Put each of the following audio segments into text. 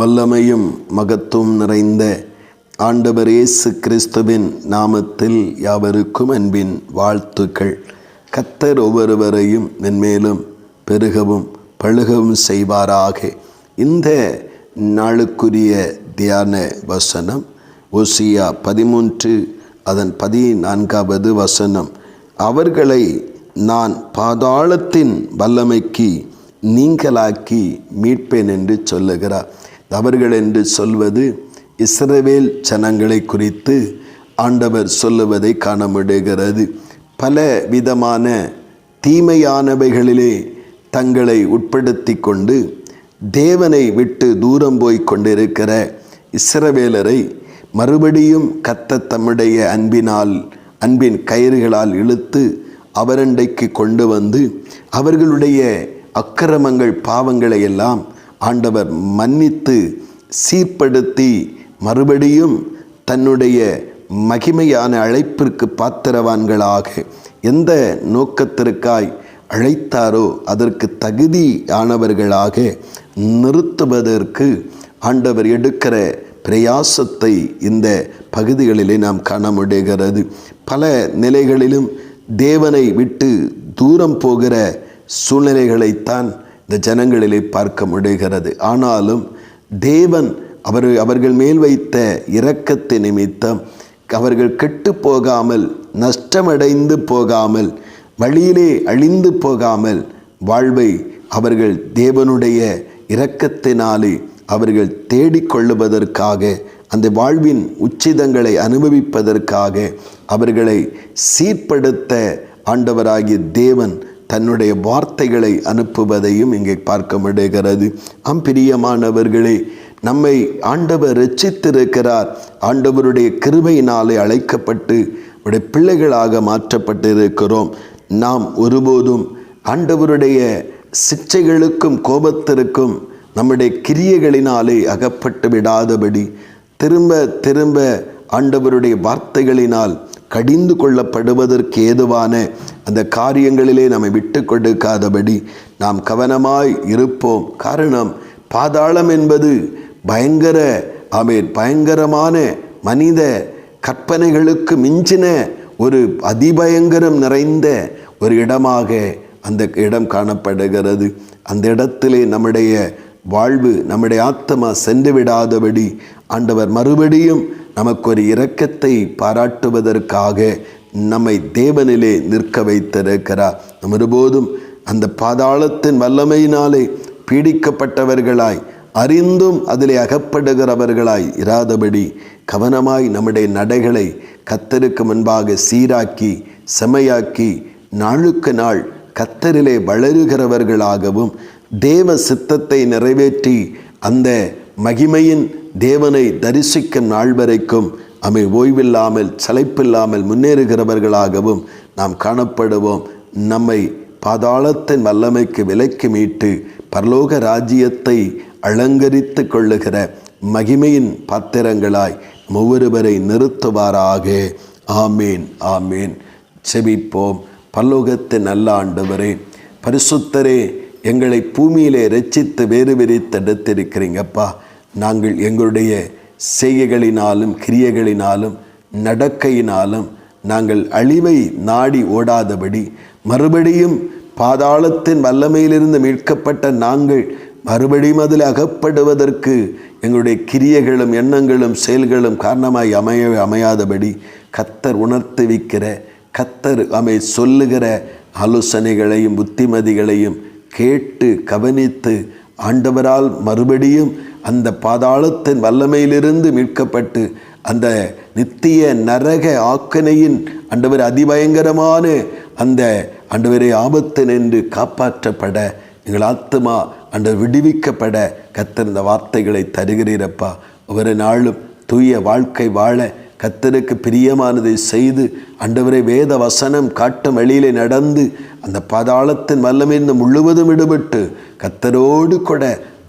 வல்லமையும் மகத்துவம் நிறைந்த ஆண்டவர் இயேசு கிறிஸ்துவின் நாமத்தில் யாவருக்கும் அன்பின் வாழ்த்துக்கள். கத்தர் ஒவ்வொருவரையும் மென்மேலும் பெருகவும் பழுகவும் செய்வாராக. இந்த நாளுக்குரிய தியான வசனம் ஓசியா பதிமூன்று அதன் பதினான்காவது வசனம். அவர்களை நான் பாதாளத்தின் வல்லமைக்கு நீங்களாக்கி மீட்பேன் என்று சொல்லுகிறார். அவர்கள் என்று சொல்வது இஸ்ரவேல் ஜனங்களை குறித்து ஆண்டவர் சொல்லுவதை காண முடிகிறது பல விதமான தீமையானவைகளிலே தங்களை உட்படுத்தி கொண்டு தேவனை விட்டு தூரம் போய் கொண்டிருக்கிற இஸ்ரவேலரை மறுபடியும் கத்த தம்முடைய அன்பினால் அன்பின் கயிறுகளால் இழுத்து அவரண்டைக்கு கொண்டு வந்து அவர்களுடைய அக்கிரமங்கள் பாவங்களை எல்லாம் ஆண்டவர் மன்னித்து சீர்படுத்தி மறுபடியும் தன்னுடைய மகிமையான அழைப்பிற்கு பாத்திரவான்களாக எந்த நோக்கத்திற்காய் அழைத்தாரோ அதற்கு தகுதியானவர்களாக நிறுத்துவதற்கு ஆண்டவர் எடுக்கிற பிரயாசத்தை இந்த பகுதிகளிலே நாம் காண முடிகிறது. பல நிலைகளிலும் தேவனை விட்டு தூரம் போகிற சூழ்நிலைகளைத்தான் இந்த ஜனங்களிலே பார்க்க முடிகிறது. ஆனாலும் தேவன் அவர் அவர்கள் மேல் வைத்த இரக்கத்தை நிமித்தம் அவர்கள் கெட்டு போகாமல் நஷ்டமடைந்து போகாமல் வழியிலே அழிந்து போகாமல் வாழ்வை அவர்கள் தேவனுடைய இரக்கத்தினாலே அவர்கள் தேடிக்கொள்ளுவதற்காக அந்த வாழ்வின் உச்சிதங்களை அனுபவிப்பதற்காக அவர்களை சீர்படுத்த ஆண்டவராகிய தேவன் தன்னுடைய வார்த்தைகளை அனுப்புவதையும் இங்கே பார்க்க முடிகிறது அம்பிரியமானவர்களே நம்மை ஆண்டவர் ரச்சித்திருக்கிறார் ஆண்டவருடைய கிருபையினாலே அழைக்கப்பட்டு உடைய பிள்ளைகளாக மாற்றப்பட்டிருக்கிறோம். நாம் ஒருபோதும் ஆண்டவருடைய சிச்சைகளுக்கும் கோபத்திற்கும் நம்முடைய கிரியைகளினாலே அகப்பட்டு விடாதபடி திரும்ப திரும்ப ஆண்டவருடைய வார்த்தைகளினால் கடிந்து கொள்ளப்படுவதற்கு ஏதுவான அந்த காரியங்களிலே நம்மை விட்டு கொடுக்காதபடி நாம் கவனமாய் இருப்போம். காரணம் பாதாளம் என்பது பயங்கர ஆமேன் பயங்கரமான மனித கற்பனைகளுக்கு மிஞ்சின ஒரு அதிபயங்கரம் நிறைந்த ஒரு இடமாக அந்த இடம் காணப்படுகிறது. அந்த இடத்திலே நம்முடைய வாழ்வு நம்முடைய ஆத்மா சென்று விடாதபடி ஆண்டவர் மறுபடியும் நமக்கு ஒரு இரக்கத்தை பாராட்டுவதற்காக நம்மை தேவனிலே நிற்க வைத்திருக்கிறார் நம் ஒருபோதும் அந்த பாதாளத்தின் வல்லமையினாலே பீடிக்கப்பட்டவர்களாய் அறிந்தும் அதிலே அகப்படுகிறவர்களாய் இராதபடி கவனமாய் நம்முடைய நடைகளை கத்தருக்கு முன்பாக சீராக்கி செமையாக்கி நாளுக்கு நாள் கத்தரிலே வளருகிறவர்களாகவும் தேவ சித்தத்தை நிறைவேற்றி அந்த மகிமையின் தேவனை தரிசிக்கும் நாள் வரைக்கும் அவை ஓய்வில்லாமல் சளைப்பில்லாமல் முன்னேறுகிறவர்களாகவும் நாம் காணப்படுவோம். நம்மை பாதாளத்தின் வல்லமைக்கு விலைக்கு மீட்டு பரலோக ராஜ்யத்தை அலங்கரித்து கொள்ளுகிற மகிமையின் பாத்திரங்களாய் ஒவ்வொருவரை நிறுத்துவாராக. ஆமேன் ஆமேன். செபிப்போம். பல்லோகத்தின் நல்ல ஆண்டவரே பரிசுத்தரே எங்களை பூமியிலே ரச்சித்து வேறு விரித்தெடுத்திருக்கிறீங்கப்பா நாங்கள் எங்களுடைய செய்கைகளினாலும் கிரியைகளினாலும் நடக்கையினாலும் நாங்கள் அழிவை நாடி ஓடாதபடி மறுபடியும் பாதாளத்தின் வல்லமையிலிருந்து மீட்கப்பட்ட நாங்கள் மறுபடியும் அதில் அகப்படுவதற்கு எங்களுடைய கிரியைகளும் எண்ணங்களும் செயல்களும் காரணமாய் அமைய அமையாதபடி கத்தர் உணர்த்துவிக்கிற கத்தர் அமை சொல்லுகிற ஆலோசனைகளையும் புத்திமதிகளையும் கேட்டு கவனித்து ஆண்டவரால் மறுபடியும் அந்த பாதாளத்தின் வல்லமையிலிருந்து மீட்கப்பட்டு அந்த நித்திய நரக ஆக்கனையின் அண்டவர் அதிபயங்கரமான அந்த அண்டவரை ஆபத்து நின்று காப்பாற்றப்பட எங்கள் ஆத்மா அன்று விடுவிக்கப்பட கத்திருந்த வார்த்தைகளை தருகிறீரப்பா. ஒவ்வொரு நாளும் தூய வாழ்க்கை வாழ கத்தருக்கு பிரியமானதை செய்து அண்டவரை வேத வசனம் காட்டும் வழியிலே நடந்து அந்த பாதாளத்தின் வல்லமிருந்து முழுவதும் விடுபட்டு கத்தரோடு கூட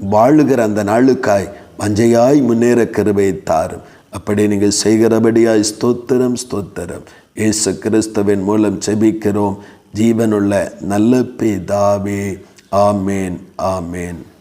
வாழுகிற அந்த நாளுக்காய் வஞ்சையாய் முன்னேற கருவை தாரும். அப்படி நீங்கள் செய்கிறபடியாய் ஸ்தோத்திரம் ஸ்தோத்திரம். இயேசு கிறிஸ்துவின் மூலம் செபிக்கிறோம் ஜீவனுள்ள நல்ல பிதாவே. ஆமேன் ஆமேன்.